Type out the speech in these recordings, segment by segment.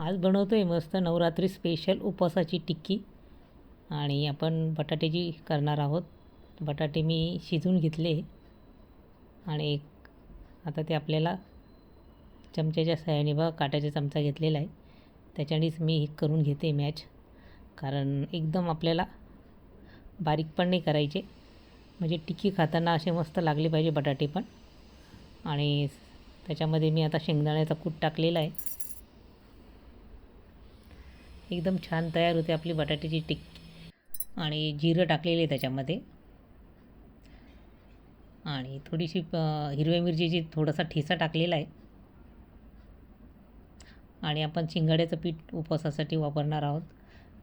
आज बनवतो आहे मस्त नवरात्री स्पेशल उपवासाची टिक्की. आणि आपण बटाट्याची करणार आहोत बटाटे मी शिजून घेतले. आणि एक आता ते आपल्याला चमच्याच्या सहाय्याने बघा काट्याचा चमचा घेतलेला आहे. त्याच्यानेच मी हे करून घेते मॅच कारण एकदम आपल्याला बारीक पण नाही करायचे. म्हणजे टिक्की खाताना असे मस्त लागले पाहिजे बटाटे पण. आणि त्याच्यामध्ये मी आता शेंगदाण्याचा कूट टाकलेला आहे. एकदम छान तयार होते आपली बटाट्याची टिक्की. आणि जिरं टाकलेले त्याच्यामध्ये. आणि थोडीशी हिरव्या मिरचीची थोडासा ठेचा टाकलेला आहे. आणि आपण शिंगाड्याचं पीठ उपवासासाठी वापरणार आहोत.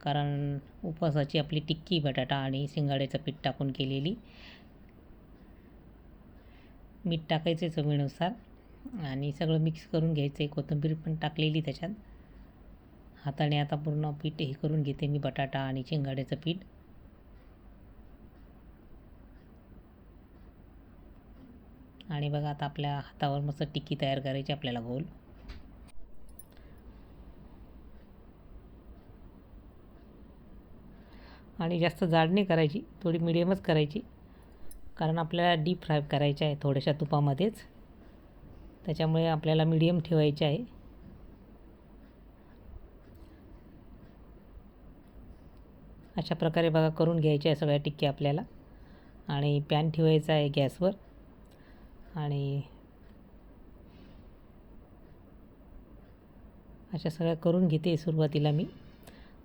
कारण उपवासाची आपली टिक्की बटाटा आणि शिंगाड्याचं पीठ टाकून केलेली. मीठ टाकायचे चवीनुसार. आणि सगळं मिक्स करून घ्यायचं आहे. कोथिंबीर पण टाकलेली त्याच्यात. हाताने आता पूर्ण पीठ हे करून घेते मी बटाटा आणि शेंगाड्याचं पीठ. आणि बघा आता आपल्या हातावर मस्त टिक्की तयार करायची आपल्याला गोल आणि जास्त जाड नाही करायची थोडी मिडियमच करायची. कारण आपल्याला डीप फ्राय करायचं आहे थोड्याशा तुपामध्येच. त्याच्यामुळे आपल्याला मिडियम ठेवायचे आहे. अशा प्रकारे बघा करून घ्यायच्या आहे सगळ्या टिक्क्या आपल्याला. आणि पॅन ठेवायचा आहे गॅसवर. आणि अशा सगळ्या करून घेते सुरुवातीला मी.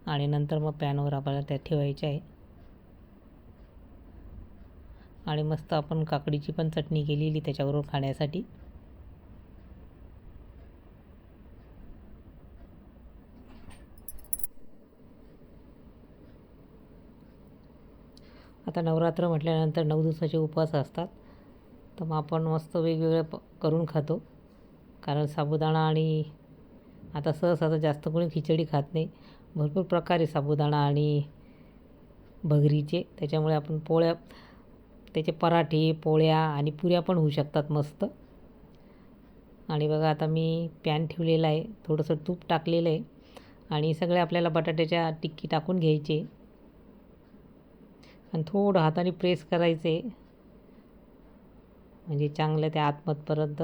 आणि नंतर मग पॅनवर आपल्याला त्या ठेवायच्या आहे आणि मस्त आपण काकडीची पण चटणी केलेली त्याच्याबरोबर खाण्यासाठी. आता नवरात्र म्हटल्यानंतर नऊ दिवसाचे उपवास असतात. तर मग आपण मस्त वेगवेगळं प करून खातो. कारण साबुदाणा आणि आता सहसा तर जास्त कोणी खिचडी खात नाही. भरपूर प्रकार आहे साबुदाणा आणि भगरीचे. त्याच्यामुळे आपण पोळ्या त्याचे पराठे पोळ्या आणि पुऱ्या पण होऊ शकतात मस्त. आणि बघा आता मी पॅन ठेवलेला आहे. थोडंसं तूप टाकलेलं आहे. आणि सगळे आपल्याला बटाट्याच्या टिक्की टाकून घ्यायचे. आणि थोडं हाताने प्रेस करायचे. म्हणजे चांगलं त्या आतमतपर्यंत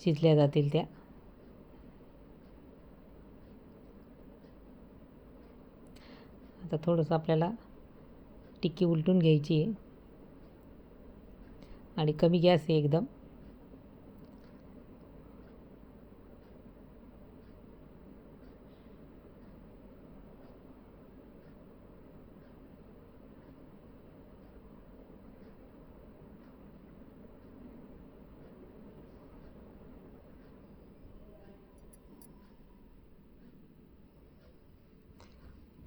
शिजल्या जातील त्या. आता थोडंसं आपल्याला टिक्की उलटून घ्यायची आहे. आणि कमी गॅस आहे एकदम.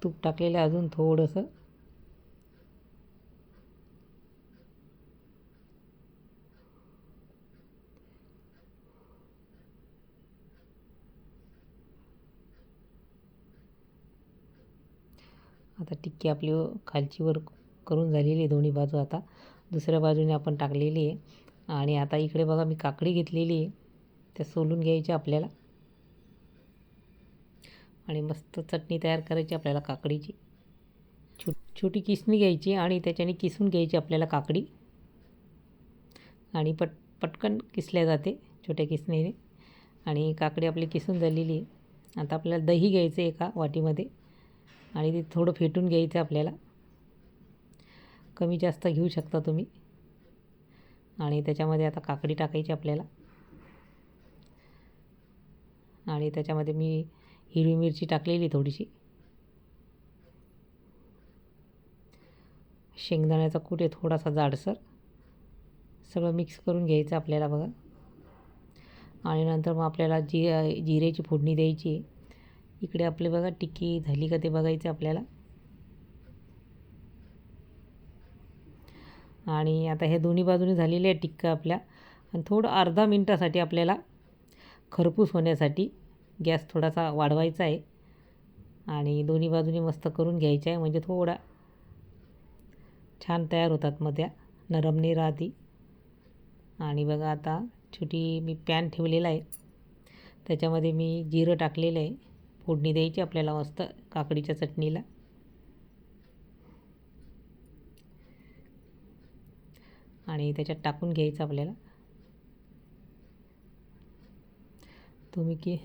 तूप टाकलेलं अजून थोडंसं. आता टिक्की आपली खालची वर करून झालेली आहे दोन्ही बाजू आता. दुसऱ्या बाजूने आपण टाकलेली आहे. आणि आता इकडे बघा मी काकडी घेतलेली आहे. त्या सोलून घ्यायच्या आपल्याला. आणि मस्त चटणी तयार करायची आपल्याला काकडीची. छो छोटी किसणी घ्यायची आणि त्याच्याने किसून घ्यायची आपल्याला काकडी. आणि पट पटकन किसल्या जाते छोट्या किसणीने. आणि काकडी आपली किसून झालेली आहे. आता आपल्याला दही घ्यायचं एका वाटीमध्ये. आणि ते थोडं फेटून घ्यायचं आपल्याला. कमी जास्त घेऊ शकता तुम्ही. आणि त्याच्यामध्ये आता काकडी टाकायची आपल्याला. आणि त्याच्यामध्ये मी हिरवी मिरची टाकलेली थोडीशी. शेंगदाण्याचा कुठे थोडासा जाडसर. सगळं मिक्स करून घ्यायचं आपल्याला बघा. आणि नंतर मग आपल्याला जी जिऱ्याची फोडणी द्यायची आहे. इकडे आपले बघा टिक्की झाली का ते बघायचं आपल्याला. आणि आता हे दोन्ही बाजूने झालेले आहे टिक्का आपल्या. आणि थोडं अर्धा मिनटासाठी आपल्याला खरपूस होण्यासाठी गॅस थोडासा वाढवायचा आहे. आणि दोन्ही बाजूनी मस्त करून घ्यायचं आहे. म्हणजे थोडा छान तयार होतात मध्या. नरमने राहती. आणि बघा आता छोटी मी पॅन ठेवलेला आहे. त्याच्यामध्ये मी जिरं टाकलेलं आहे. फोडणी द्यायची आपल्याला मस्त काकडीच्या चटणीला. आणि त्याच्यात टाकून घ्यायचं आपल्याला. तुम्ही की